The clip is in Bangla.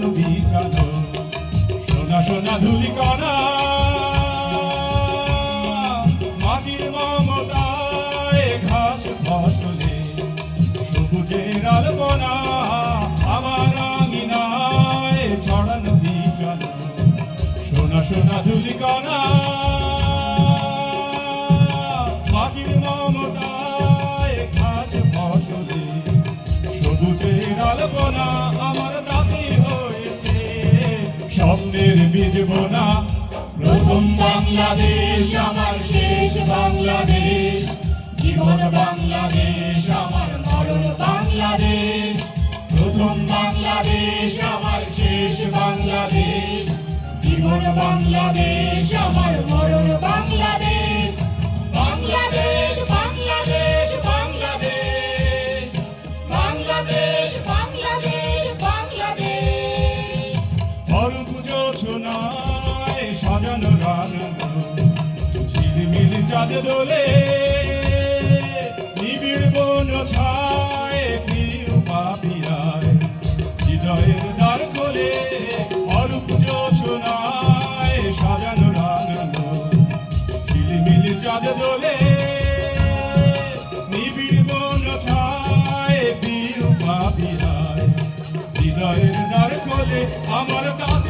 ছড়ানো বিছানো সোনা সোনা ধুলিকণা মাটির মমতায় ঘাস ফসলে, সবুজের আলপনা আমার আঙিনায় ছড়ানো সোনা সোনা ধুলিকণা মাটির স্বপ্নের বীজ বোনা। প্রথম বাংলাদেশ, আমার শেষ বাংলাদেশ। জীবন বাংলাদেশ, আমার মরণ বাংলাদেশ। প্রথম বাংলাদেশ, আমার শেষ বাংলাদেশ। জীবন বাংলাদেশ। সাজানো রাঙানো ঝিলমিল চাঁদ দোলে নিবিড় বন ছায় দ্বার খোলে বড় পুজো ছোনায় সাজানো রাঙানো ঝিলমিল চাঁদ দোলে ছায় আমার দাবি